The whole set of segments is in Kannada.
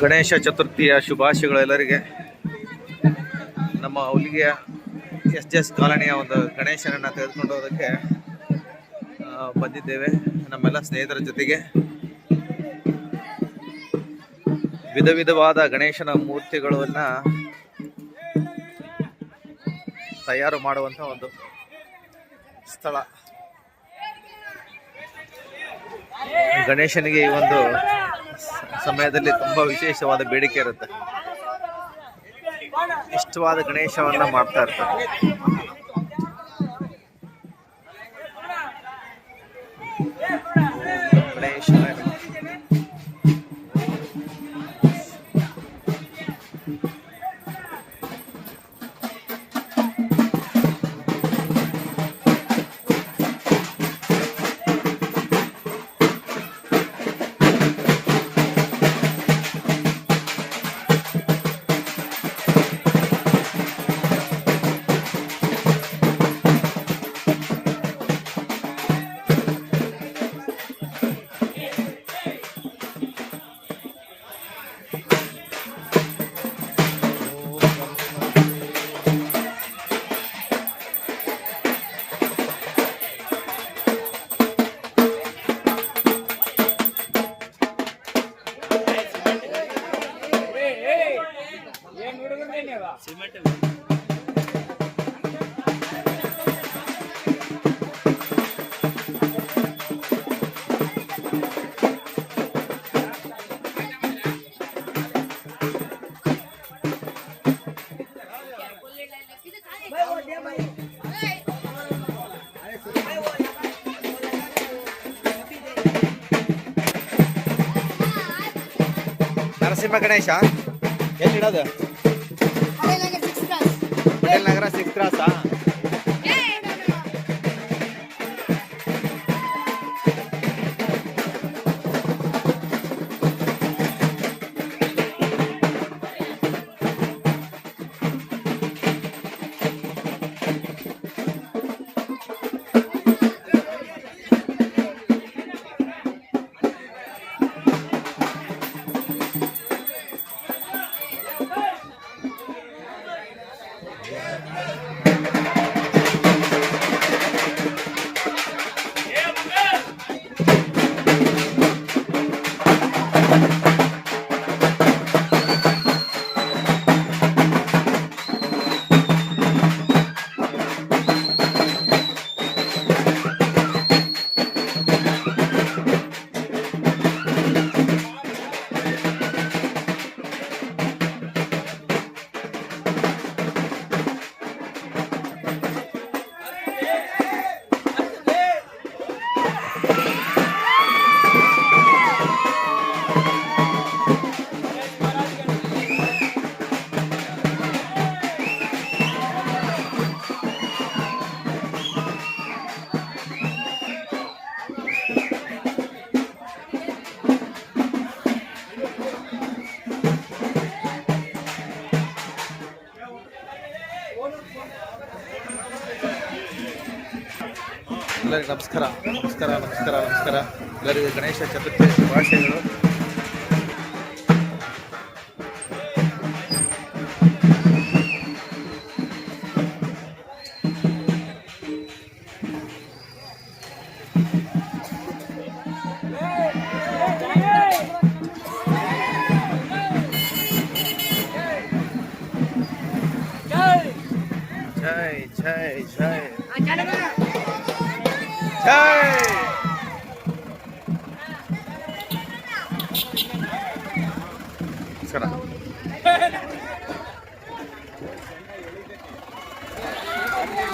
ಗಣೇಶ ಚತುರ್ಥಿಯ ಶುಭಾಶಯಗಳು ಎಲ್ಲರಿಗೆ. ನಮ್ಮ ಹುಲಿಗೆಯ ಎಸ್ ಎಸ್ ಕಾಲನಿಯ ಒಂದು ಗಣೇಶನನ್ನು ತೆಗೆದುಕೊಂಡು ಹೋಗೋದಕ್ಕೆ ಬಂದಿದ್ದೇವೆ. ನಮ್ಮೆಲ್ಲ ಸ್ನೇಹಿತರ ಜೊತೆಗೆ. ವಿಧ ವಿಧವಾದ ಗಣೇಶನ ಮೂರ್ತಿಗಳನ್ನು ತಯಾರು ಮಾಡುವಂಥ ಒಂದು ಸ್ಥಳ. ಗಣೇಶನಿಗೆ ಈ ಒಂದು ಸಮಯದಲ್ಲಿ ತುಂಬಾ ವಿಶೇಷವಾದ ಬೇಡಿಕೆ ಇರುತ್ತೆ. ಇಷ್ಟವಾದ ಗಣೇಶವನ್ನ ಮಾಡ್ತಾ ಇರ್ತಾರೆ. ಗಣೇಶ ನರಸಿಂಹ ಗಣೇಶ. ಎಲ್ಲಿಡೋದು? ನಗರ ಸಿಕ್ಸ್ ಕ್ರಾಸಾ ಎಲ್ಲರಿಗೂ ನಮಸ್ಕಾರ ನಮಸ್ಕಾರ ನಮಸ್ಕಾರ ನಮಸ್ಕಾರ ಎಲ್ಲರಿಗೂ ಗಣೇಶ ಚತುರ್ಥಿ ಶುಭಾಶಯಗಳು ಜೈ ಜೈ ಜೈ ಜೈ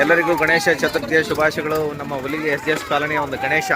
ಎಲ್ಲರಿಗೂ ಗಣೇಶ ಚತುರ್ಥಿಯ ಶುಭಾಶಯಗಳು ನಮ್ಮ ಹುಲಿಗೆ ಎಸ್ ಎಸ್ ಕಾಲೋನಿಯ ಒಂದು ಗಣೇಶ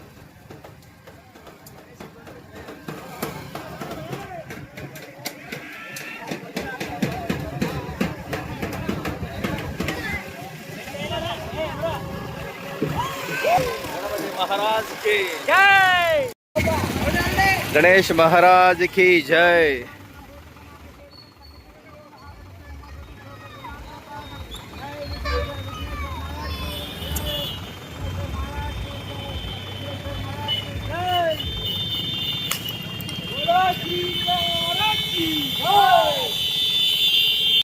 మహారాజ్కి జై గణేష్ మహారాజ్కి జై